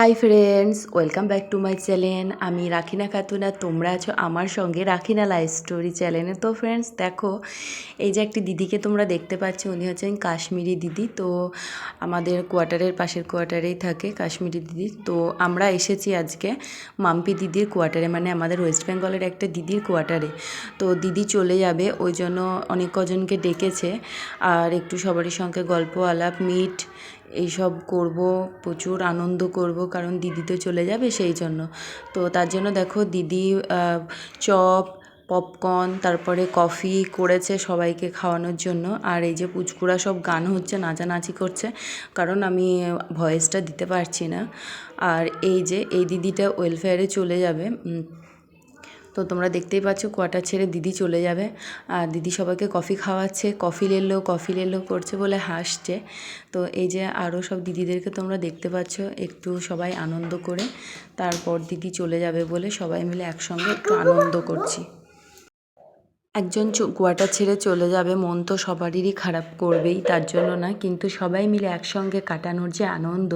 Hi friends welcome back to my channel আমি রাখিনা খাতুন, তোমরা আছো আমার সঙ্গে রাখিনা লাইফ স্টোরি চ্যানেলে তো ফ্রেন্ডস দেখো, এই যে একটি দিদিকে তোমরা দেখতে পাচ্ছ, উনি হচ্ছেন কাশ্মীরি দিদি। তো, আমাদের কোয়ার্টারের পাশের কোয়ার্টারেই থাকে কাশ্মীরি দিদি। তো, আমরা এসেছি আজকে মাম্পি দিদির কোয়ার্টারে মানে আমাদের ওয়েস্ট বেঙ্গলের একটা দিদির কোয়ার্টারে তো, দিদি চলে যাবে, ওই জন্য অনেক কজনকে ডেকেছে। আর একটু সবারই সঙ্গে গল্প আলাপ মিট এইসব করব, প্রচুর আনন্দ করব, কারণ দিদি তো চলে যাবে সেই জন্য। তো তার জন্য দেখো দিদি চপ পপকর্ন তারপরে কফি করেছে সবাইকে খাওয়ানোর জন্য। আর এই যে পুচকুরা সব গান হচ্ছে, নাচানাচি করছে, কারণ আমি ভয়েসটা দিতে পারছি না। আর এই যে, এই দিদিটা ওয়েলফেয়ারে চলে যাবে। তো তোমরা দেখতেই পাচ্ছ কোয়াটার ছেড়ে দিদি চলে যাবে। আর দিদি সবাইকে কফি খাওয়াচ্ছে, কফি লেলো কফি লেলো করছে বলে হাসছে। তো এই যে আরও সব দিদিদেরকে তোমরা দেখতে পাচ্ছ, একটু সবাই আনন্দ করে, তারপর দিদি চলে যাবে বলে সবাই মিলে একসঙ্গে একটু আনন্দ করছি। একজন কোয়ার্টার ছেড়ে চলে যাবে মন তো সবারই খারাপ করবেই, তার জন্য না, কিন্তু সবাই মিলে একসঙ্গে কাটানোর যে আনন্দ,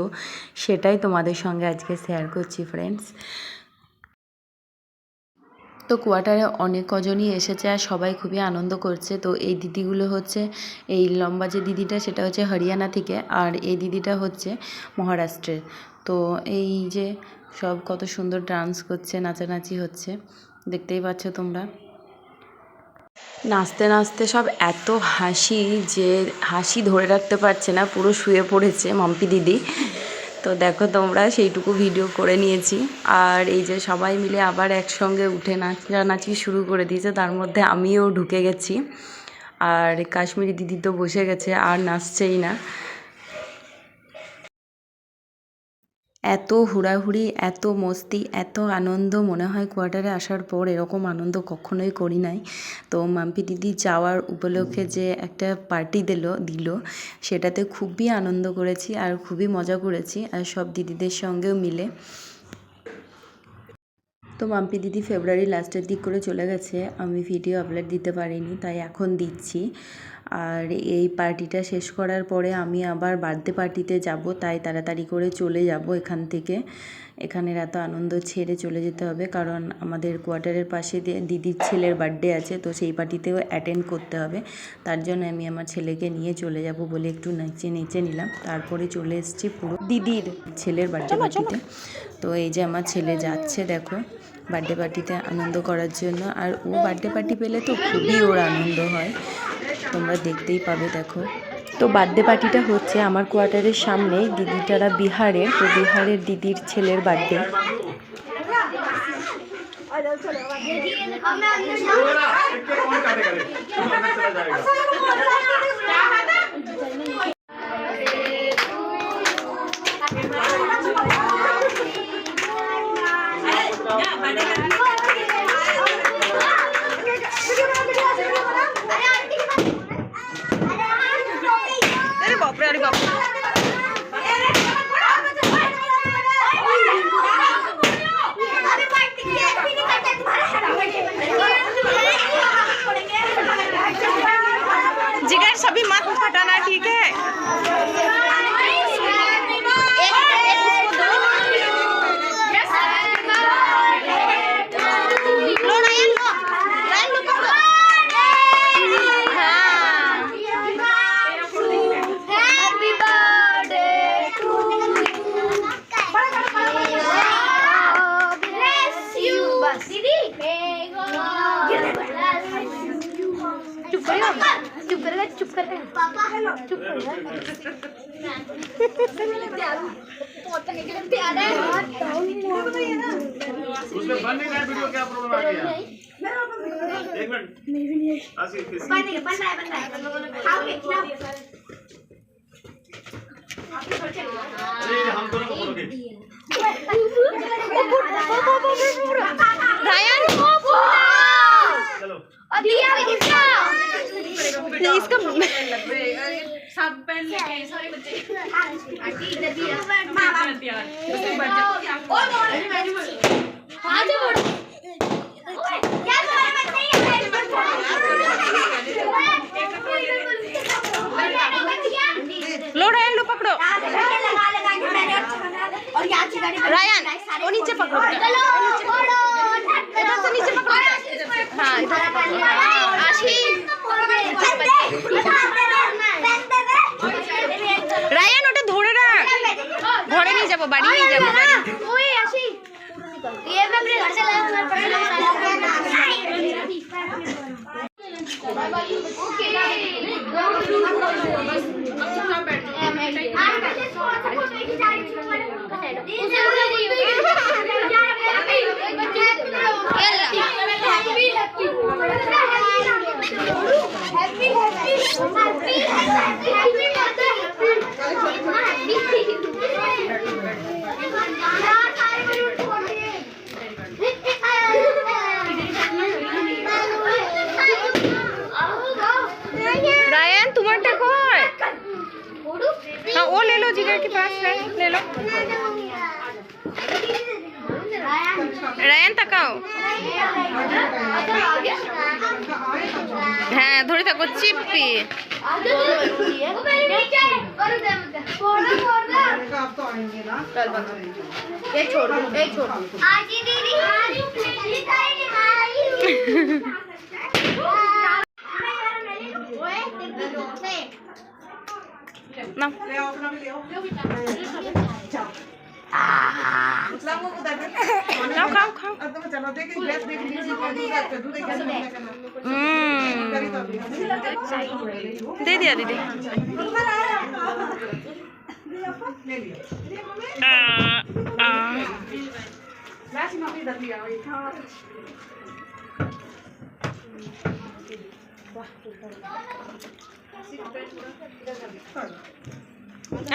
সেটাই তোমাদের সঙ্গে আজকে শেয়ার করছি ফ্রেন্ডস তো কোয়ার্টারে অনেক কজনই এসেছে আর সবাই খুবই আনন্দ করছে। তো এই দিদিগুলো হচ্ছে, এই লম্বা যে দিদিটা সেটা হচ্ছে হরিয়ানা থেকে আর এই দিদিটা হচ্ছে মহারাষ্ট্রের। তো এই যে সব কত সুন্দর ডান্স করছে, নাচানাচি হচ্ছে, দেখতেই পাচ্ছ তোমরা। নাচতে নাচতে সব এত হাসি যে হাসি ধরে রাখতে পারছে না, পুরো শুয়ে পড়েছে মাম্পি দিদি। তো দেখো তোমরা সেইটুকু ভিডিও করে নিয়েছি। আর এই যে সবাই মিলে আবার একসঙ্গে উঠে নাচানাচি শুরু করে দিয়েছে, তার মধ্যে আমিও ঢুকে গেছি। আর কাশ্মীরি দিদি তো বসে গেছে, আর নাচছেই না। এত হুড়াহুড়ি এত মস্তি এত আনন্দ মনে হয় কোয়ার্টারে আসার পর এরকম আনন্দ কখনোই করি নাই। তো মাম্পি দিদি যাওয়ার উপলক্ষে যে একটা পার্টি দিল দিল সেটাতে খুবই আনন্দ করেছি আর খুবই মজা করেছি আর সব দিদিদের সঙ্গেও মিলে। তো মাম্পি দিদি ফেব্রুয়ারি লাস্টের দিক করে চলে গেছে। আমি ভিডিও আপলোড দিতে পারিনি তাই এখন দিচ্ছি। আর এই পার্টিটা শেষ করার পরে আমি আবার বার্থডে পার্টিতে যাব তাই তাড়াতাড়ি করে চলে যাব এখান থেকে। এখানের এত আনন্দ ছেড়ে চলে যেতে হবে কারণ আমাদের কোয়ার্টারের পাশে দিদির ছেলের বার্থডে আছে তো সেই পার্টিতেও অ্যাটেন্ড করতে হবে। তার জন্য আমি আমার ছেলেকে নিয়ে চলে যাব বলে একটু নেচে নেচে নিলাম। তারপরে চলে এসেছি পুরো দিদির ছেলের বার্থডে পার্টিতে। তো এই যে আমার ছেলে যাচ্ছে দেখো বার্থডে পার্টিতে আনন্দ করার জন্য। আর ও বার্থডে পার্টি পেলে তো খুবই ওর আনন্দ হয়। তোমরা দেখতেই পাবে দেখো। তো বার্থডে পার্টিটা হচ্ছে আমার কোয়ার্টারের সামনে দিদিটারা বিহারের তো বিহারের দিদির ছেলের বার্থডে। अरे चुप कर चुप कर पापा हेलो चुप कर उसमें बन नहीं रहा है वीडियो क्या प्रॉब्लम आ गया? एक मिनट। आज ये किसी बन बन रहा है बन रहा है। खाओगे? खिलाओ। अरे हम दोनों को बोलोगे रायन चलो दिया किसका इसका सब पहन लेके सारे बच्चे। आंटी इधर दिया मामा और हाँ जो क्या तुम्हारे बच्चे? लो रायन लो पकड़ो। रायन वो नीचे पकड़ो। नीचे पकड़ो রায়ান হ্যাঁ ওটা ধরে রাখ ঘরে নিয়ে যাব বাড়ি নিয়ে যাব বাড়ি रायन तुम्हारा हाँ वो ले लो जिगर के पास रायन ले लो। रायन तकाओ। হ্যাঁ ধরে থাকো চিপি। খাও খাও খাও। দেখি দেখি दे दिया दीदी आ, आ,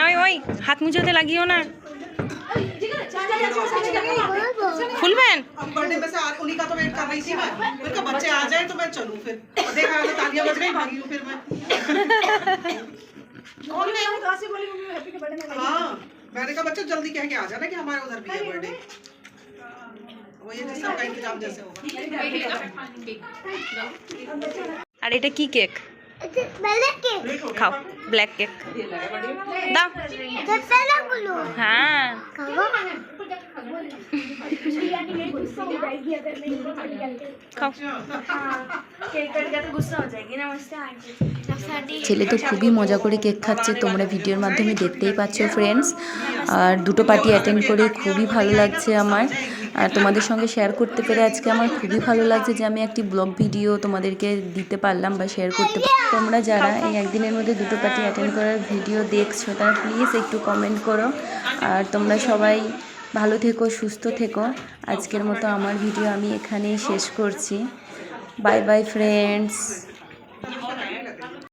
ওই ওই হাত মুছোতে লাগিও না খুলবেন अब बर्थडे में से आ- उन्हीं का तो वेट कर रही थी मैं मैंने कहा बच्चे आ जाए तो मैं चलूं फिर और देखा तो तालियां बज रही भागी हूँ फिर मैं हाँ मैंने कहा बच्चे जल्दी कह के आ जाना कि हमारे उधर भी है बर्थडे वो ये जिस सबका इंतजाम जैसे होगा আর এটা কি কেক पहले के খাও ব্ল্যাক কেক দাও। হ্যাঁ। ছেলে তো খুবই মজা করে কেক খাচ্ছে, তোমরা ভিডিওর মাধ্যমে দেখতেই পাচ্ছ ফ্রেন্ডস আর দুটো পার্টি অ্যাটেন্ড করে খুবই ভালো লাগছে আমার। আর তোমাদের সঙ্গে শেয়ার করতে পেরে আজকে আমার খুবই ভালো লাগছে যে আমি একটি ব্লগ ভিডিও তোমাদেরকে দিতে পারলাম বা শেয়ার করতে পারলাম। তোমরা যারা এই একদিনের মধ্যে দুটো পার্টি অ্যাটেন্ড করার ভিডিও দেখছ, তারা প্লিজ একটু কমেন্ট করো। আর তোমরা সবাই ভালো থেকো, সুস্থ থেকো। আজকের মতো আমার ভিডিও আমি এখানেই শেষ করছি। Bye bye friends